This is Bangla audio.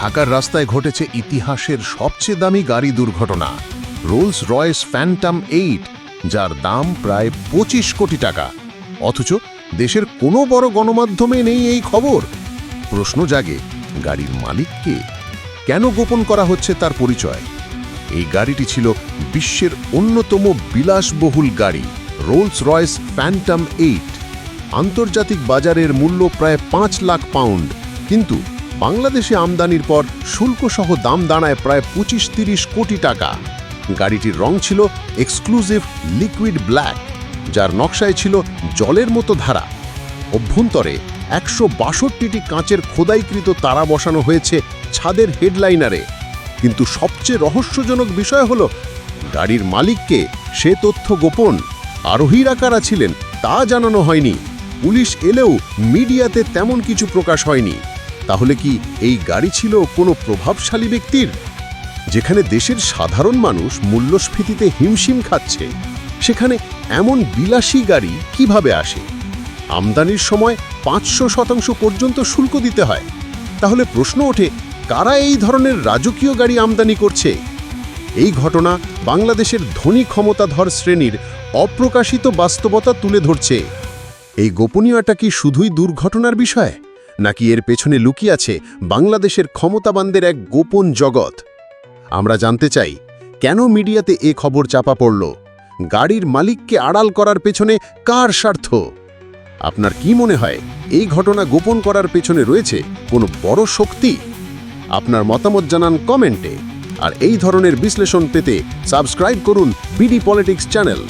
ঢাকার রাস্তায় ঘটেছে ইতিহাসের সবচেয়ে দামি গাড়ি দুর্ঘটনা। রোলস রয়েস ফ্যান্টাম এইট যার দাম প্রায় পঁচিশ কোটি টাকা। অথচ দেশের কোনো বড় গণমাধ্যমে নেই এই খবর। প্রশ্ন জাগে, গাড়ির মালিককে কেন গোপন করা হচ্ছে তার পরিচয়? এই গাড়িটি ছিল বিশ্বের অন্যতম বিলাসবহুল গাড়ি রোলস রয়েস ফ্যান্টাম এইট আন্তর্জাতিক বাজারের মূল্য প্রায় পাঁচ লাখ পাউন্ড। কিন্তু বাংলাদেশে আমদানির পর শুল্কসহ দাম দাঁড়ায় প্রায় পঁচিশ তিরিশ কোটি টাকা। গাড়িটির রং ছিল এক্সক্লুসিভ লিকুইড ব্ল্যাক যার নকশায় ছিল জলের মতো ধারা। অভ্যন্তরে একশো বাষট্টিটি কাঁচের খোদাইকৃত তারা বসানো হয়েছে ছাদের হেডলাইনারে। কিন্তু সবচেয়ে রহস্যজনক বিষয় হল, গাড়ির মালিককে সে তথ্য গোপন, আরোহীরা কারা ছিলেন তা জানানো হয়নি। পুলিশ এলেও মিডিয়াতে তেমন কিছু প্রকাশ হয়নি। তাহলে কি এই গাড়ি ছিল কোনো প্রভাবশালী ব্যক্তির? যেখানে দেশের সাধারণ মানুষ মূল্যস্ফীতিতে হিমশিম খাচ্ছে, সেখানে এমন বিলাসী গাড়ি কীভাবে আসে? আমদানির সময় পাঁচশো শতাংশ পর্যন্ত শুল্ক দিতে হয়। তাহলে প্রশ্ন ওঠে, কারা এই ধরনের রাজকীয় গাড়ি আমদানি করছে? এই ঘটনা বাংলাদেশের ধনী ক্ষমতাধর শ্রেণির অপ্রকাশিত বাস্তবতা তুলে ধরছে। এই গোপনীয়তা কি শুধুই দুর্ঘটনার বিষয়? নাকি এর পেছনে লুকিয়ে আছে বাংলাদেশের ক্ষমতাবানদের এক গোপন জগৎ? আমরা জানতে চাই, কেন মিডিয়াতে এ খবর চাপা পড়ল? গাড়ির মালিককে আড়াল করার পেছনে কার স্বার্থ? আপনার কি মনে হয়, এই ঘটনা গোপন করার পেছনে রয়েছে কোনো বড় শক্তি? আপনার মতামত জানান কমেন্টে। আর এই ধরনের বিশ্লেষণ পেতে সাবস্ক্রাইব করুন বিডি পলিটিক্স চ্যানেল।